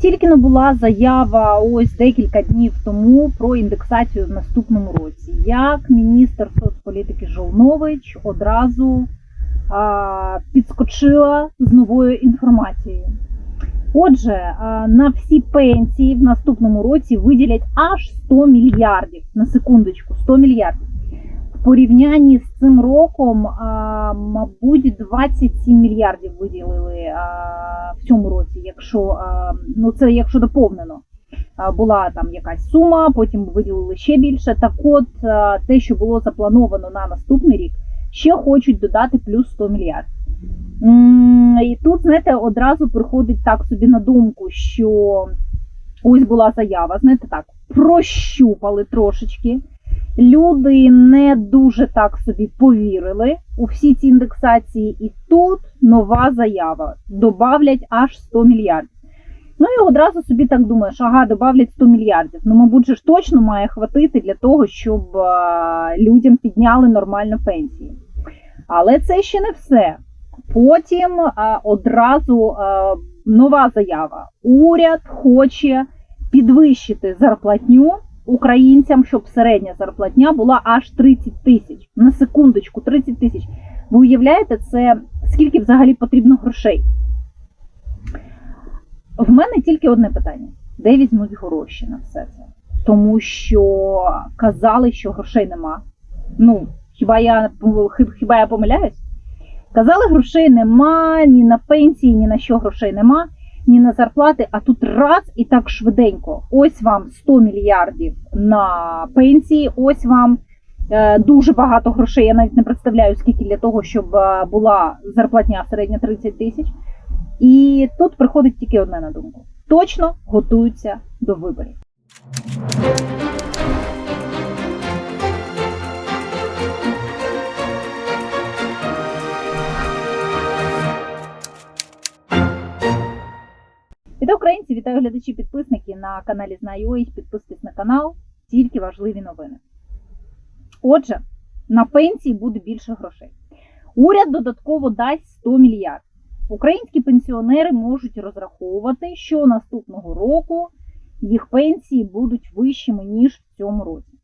Тільки не була заява ось декілька днів тому про індексацію в наступному році. Як міністр соцполітики Жолнович одразу а, підскочила з новою інформацією. Отже, на всі пенсії в наступному році виділять аж 100 мільярдів. На секундочку, 100 мільярдів. Порівнянні з цим роком, мабуть, 27 мільярдів виділили в цьому році, якщо ну це якщо доповнено. Була там якась сума, потім виділили ще більше. Так от те, що було заплановано на наступний рік, ще хочуть додати плюс 100 мільярдів. І тут, знаєте, одразу приходить так собі на думку, що ось була заява, знаєте, так, прощупали трошечки. Люди не дуже так собі повірили у всі ці індексації, і тут нова заява. Добавлять аж 100 мільярдів. Ну і одразу собі так думаєш, ага, добавлять 100 мільярдів. Ну, мабуть, же ж точно має хватити для того, щоб а, людям підняли нормально пенсії. Але це ще не все. Потім а, одразу а, нова заява. Уряд хоче підвищити зарплатню українцям, щоб середня зарплатня була аж 30 тисяч. На секундочку, 30 тисяч. Ви уявляєте, це скільки взагалі потрібно грошей? В мене тільки одне питання: де візьмуть гроші на все це? Тому що казали, що грошей нема. Ну, хіба я хіба я помиляюсь? Казали, грошей нема, ні на пенсії, ні на що грошей нема, ні на зарплати. А тут раз і так швиденько. Ось вам 100 мільярдів на пенсії, ось вам е, дуже багато грошей. Я навіть не представляю, скільки для того, щоб е, була зарплатня середня 30 тисяч. І тут приходить тільки одне на думку: точно готуються до виборів. Вітаю українці, вітаю глядачі, підписники на каналі Знайомі. Підписуйтесь на канал, тільки важливі новини. Отже, на пенсії буде більше грошей. Уряд додатково дасть 100 мільярдів. Українські пенсіонери можуть розраховувати, що наступного року їх пенсії будуть вищими ніж в цьому році.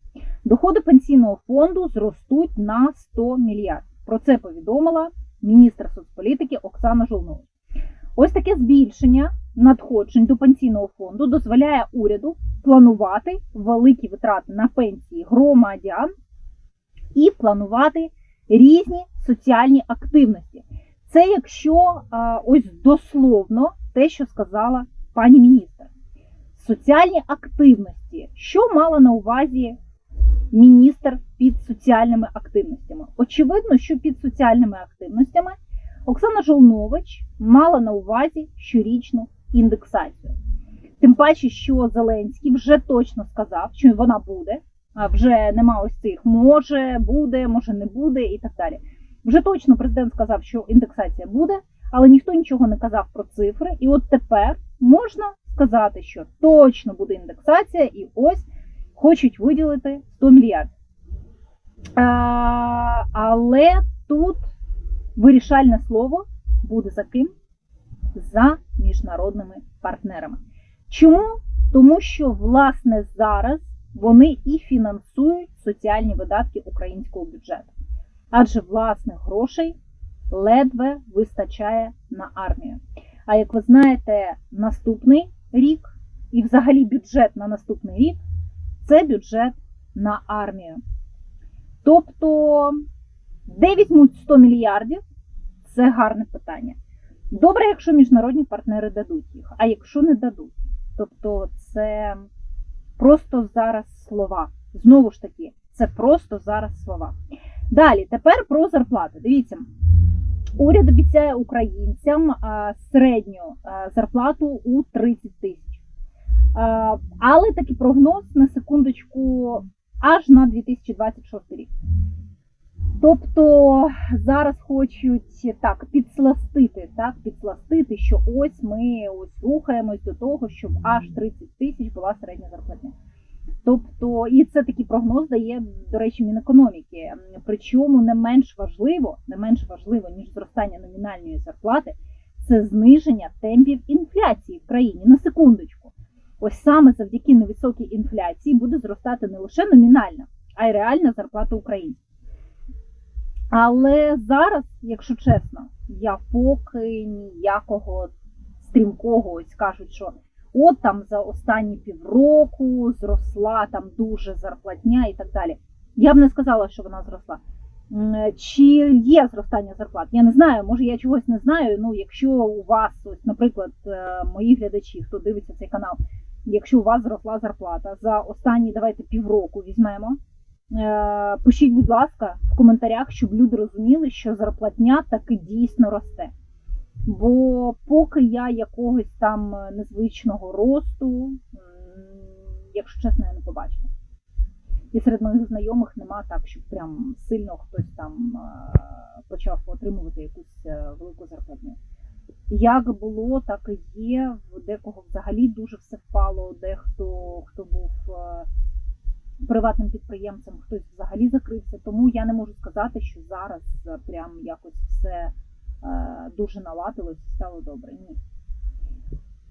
Доходи пенсійного фонду зростуть на 100 мільярдів. Про це повідомила міністр соцполітики Оксана Жолнович. Ось таке збільшення надходжень до пенсійного фонду дозволяє уряду планувати великі витрати на пенсії громадян і планувати різні соціальні активності. Це якщо ось дословно те, що сказала пані міністр. Соціальні активності, що мала на увазі міністр під соціальними активностями? Очевидно, що під соціальними активностями Оксана Жолнович мала на увазі щорічну індексацію. Тим паче, що Зеленський вже точно сказав, що вона буде, а вже нема ось цих може, буде, може не буде і так далі. Вже точно президент сказав, що індексація буде, але ніхто нічого не казав про цифри. І от тепер можна сказати, що точно буде індексація, і ось хочуть виділити 100 мільярдів. А, але тут вирішальне слово буде за ким? За міжнародними партнерами. Чому? Тому що, власне, зараз вони і фінансують соціальні видатки українського бюджету. Адже власних грошей ледве вистачає на армію. А як ви знаєте, наступний рік і взагалі бюджет на наступний рік це бюджет на армію. Тобто, де візьмуть 100 мільярдів, це гарне питання. Добре, якщо міжнародні партнери дадуть їх, а якщо не дадуть, тобто це просто зараз слова. Знову ж таки, це просто зараз слова. Далі, тепер про зарплати. Дивіться, уряд обіцяє українцям середню зарплату у 30 тисяч. Але такий прогноз на секундочку аж на 2026 рік. Тобто зараз хочуть так підсластити, так підсластити, що ось ми ось рухаємось до того, щоб аж 30 тисяч була середня зарплатня. Тобто, і це такий прогноз дає, до речі, Мінекономіки. Причому не менш важливо, не менш важливо, ніж зростання номінальної зарплати, це зниження темпів інфляції в країні. На секундочку. Ось саме завдяки невисокій інфляції буде зростати не лише номінальна, а й реальна зарплата українців. Але зараз, якщо чесно, я поки ніякого стрімкого ось кажуть, що от там за останні півроку зросла там дуже зарплатня і так далі. Я б не сказала, що вона зросла. Чи є зростання зарплат? Я не знаю, може я чогось не знаю. Ну, якщо у вас, ось, наприклад, е, мої глядачі, хто дивиться цей канал, якщо у вас зросла зарплата за останні давайте півроку візьмемо. Е, Пишіть, будь ласка, в коментарях, щоб люди розуміли, що зарплатня таки дійсно росте. Бо поки я якогось там е, незвичного росту, якщо чесно, я не побачила. І серед моїх знайомих нема так, щоб прям сильно хтось там е, почав отримувати якусь велику зарплатню. Як було, так і є. В декого взагалі дуже все впало, дехто хто був приватним підприємцем, хтось взагалі закрився. Тому я не можу сказати, що зараз е, прям якось все е, дуже наладилось і стало добре. Ні.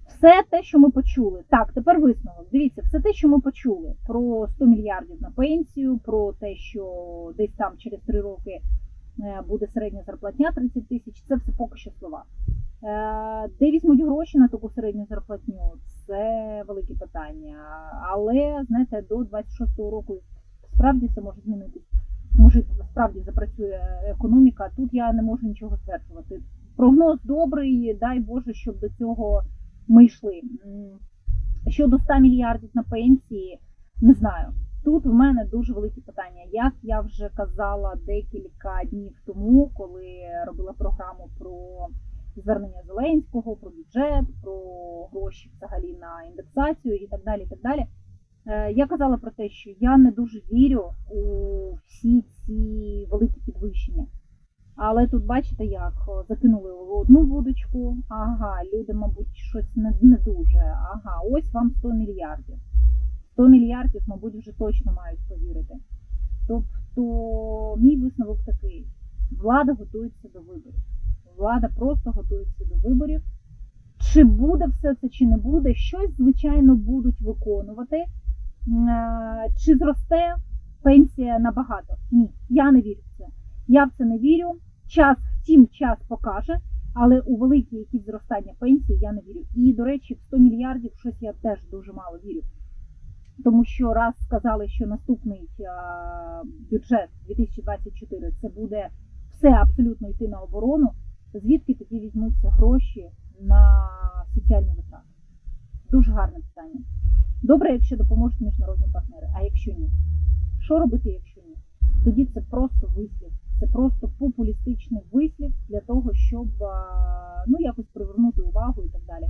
Все те, що ми почули. Так, тепер висновок. Дивіться, все те, що ми почули про 100 мільярдів на пенсію, про те, що десь там через 3 роки е, буде середня зарплатня 30 тисяч, це все поки що слова. Де візьмуть гроші на таку середню зарплатню? Це велике питання. Але знаєте, до 26-го року справді це може змінитись. Може, справді запрацює економіка. Тут я не можу нічого стверджувати. Прогноз добрий, дай Боже, щоб до цього ми йшли. Щодо 100 мільярдів на пенсії, не знаю. Тут в мене дуже великі питання. Як я вже казала декілька днів тому, коли робила програму про звернення Зеленського, про бюджет, про гроші взагалі на індексацію і так далі. І так далі. Е, Я казала про те, що я не дуже вірю у всі ці великі підвищення. Але тут бачите, як закинули в одну вудочку. Ага, люди, мабуть, щось не, не дуже. Ага, ось вам 100 мільярдів. 100 мільярдів, мабуть, вже точно мають повірити. Тобто, мій висновок такий: влада готується до виборів. Влада просто готується до виборів. Чи буде все це, чи не буде, щось, звичайно, будуть виконувати. Е, Чи зросте пенсія набагато? Ні, я не вірю в це. Я в це не вірю. Час, втім, час покаже, але у великі якісь зростання пенсії я не вірю. І, до речі, в 100 мільярдів щось я теж дуже мало вірю. Тому що раз сказали, що наступний е, бюджет 2024 це буде все абсолютно йти на оборону, звідки тоді візьмуться гроші на соціальні витрати? Дуже гарне питання. Добре, якщо допоможуть міжнародні партнери, а якщо ні? Що робити, якщо ні? Тоді це просто вислів, це просто популістичний вислів для того, щоб ну, якось привернути увагу і так далі.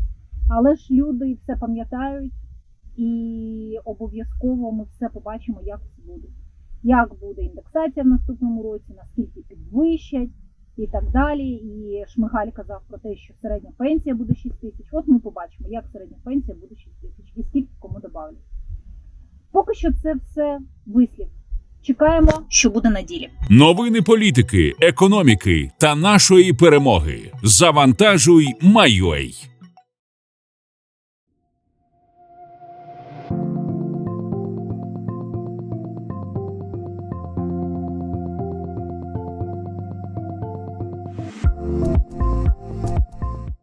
Але ж люди все пам'ятають, і обов'язково ми все побачимо, як це буде. Як буде індексація в наступному році, наскільки підвищать і так далі. І Шмигаль казав про те, що середня пенсія буде 6 тисяч. От ми побачимо, як середня пенсія буде 6 тисяч і скільки кому добавлять. Поки що це все вислів. Чекаємо, що буде на ділі. Новини політики, економіки та нашої перемоги. Завантажуй, Майой.